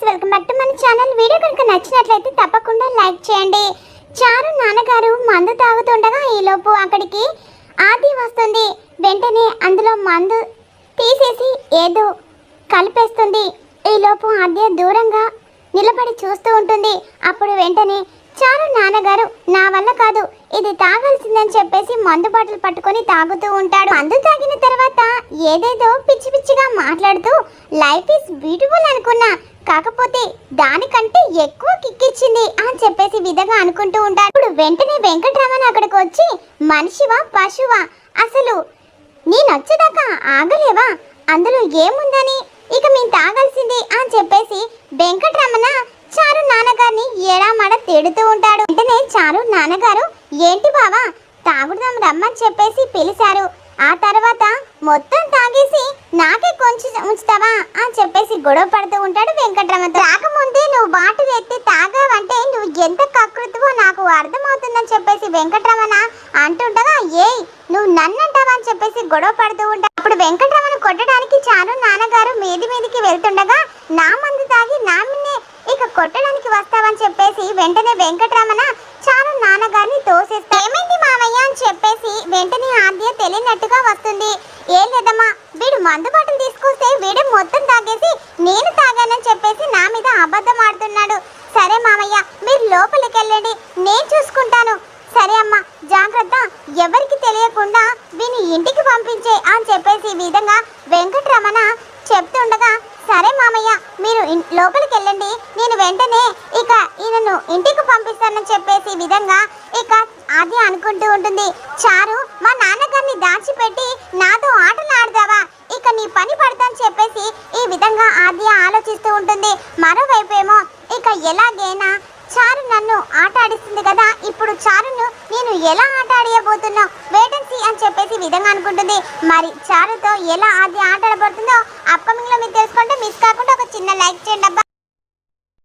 Friends welcome back to మన channel. Video కనుక నచ్చినట్లయితే తప్పకుండా లైక్ చేయండి. చారు నాన్నగారు మందు తాగుతుండగా ఈలోపు అక్కడికి ఆది వస్తుంది. వెంటనే అందులో మందు తీసేసి ఏదో కలిపేస్తుంది. ఈలోపు ఆద్య దూరంగా నిలబడి చూస్తూ ఉంటుంది. అప్పుడు వెంటనే చారు నాన్నగారు నా వల్ల కాదు. ఇది తాగాల్సిందని చెప్పేసి మందు బాటలు పట్టుకొని తాగుతూ ఉంటాడు. మందు తాగిన తర్వాత ఏదేదో పిచ్చి పిచ్చిగా మాట్లాడుతూ లైఫ్ ఇస్ బ్యూటిఫుల్ అనుకున్నా. కాకపోతే దానికంటే ఎక్కువ కిక్కిచ్చింది అని చెప్పేసి విధంగా అనుకుంటూ ఉంటాడు. ఇప్పుడు వెంటనే వెంకటరమణ అక్కడికి వచ్చి మనిషివా పశువా? అసలు నేనొచ్చేదాకా ఆగలేవా? అందులో ఏముందని? ఇక మేము తాగాల్సింది అని చెప్పేసి వెంకటరమణ చారు నాన్నగారిని ఏడామడ తిడుతూ ఉంటాడు. వెంటనే చారు నాన్నగారు ఏంటి బావా తాగుదాం రమ్మని చెప్పేసి పిలిచారు. ఆ తర్వాత మొత్తం చూసి నాకే కొంచెం ఉంచుతావా? అని చెప్పేసి గొడవ పడుతూ ఉంటాడు వెంకటరమతో రాకముందే నువ్వు బాటిల్ ఎత్తి తాగావంటే నువ్వు ఎంత కకృతివో నాకు అర్థమవుతుందని చెప్పేసి వెంకటరమణ అంటుండగా ఏయ్ నువ్వు నన్నంటావా? అని చెప్పేసి గొడవ పడుతూ ఉంటా. అప్పుడు వెంకటరమణ కొట్టడానికి చారు నాన్నగారు మీది మీదికి వెళ్తుండగా నా మందు తాగి నా మిన్నే ఇక కొట్టడానికి వస్తావని చెప్పేసి వెంటనే వెంకటరమణ చారు నాన్నగారిని తోసేస్తా ఏమైంది మామయ్య అని చెప్పేసి వెంటనే ఆద్య తెలియనట్టుగా వస్తుంది ఏం లేదమ్మా వీడు మందు బాటిల్ తీసుకొస్తే వీడు మొత్తం తాగేసి నేను తాగానని చెప్పేసి నా మీద అబద్ధం ఆడుతున్నాడు. సరే మామయ్య మీరు లోపలికి వెళ్ళండి. నేను చూసుకుంటాను. సరే అమ్మా జాగ్రత్త. ఎవరికి తెలియకుండా వీని ఇంటికి పంపించే అని చెప్పేసి ఈ విధంగా వెంకటరమణ చెప్తుండగా సరే మామయ్య మీరు లోపలికి వెళ్ళండి. నేను వెంటనే ఇక ఈయనను ఇంటికి పంపిస్తానని చెప్పేసి విధంగా ఇక అది అనుకుంటూ ఉంటుంది. చారు మా నాన్నగారిని దాచిపెట్టి నాతో ఆట అని చెప్పేసి ఈ విధంగా ఆద్య ఆలోచిస్తూ ఉంటుంది. మరోవైపు ఏమో ఇక ఎలాగైనా చారు నన్ను ఆట ఆడిస్తుంది కదా ఇప్పుడు చారును నేను ఎలా ఆట ఆడియబోతున్నా వేటెన్సీ అని చెప్పేసి విధంగా అనుకుంటుంది. మరి చారుతో ఎలా ఆది ఆట ఆడబోతుందో అప్కమింగ్లో మీరు తెలుసుకుంటే మిస్ కాకుండా ఒక చిన్న లైక్ చేయండి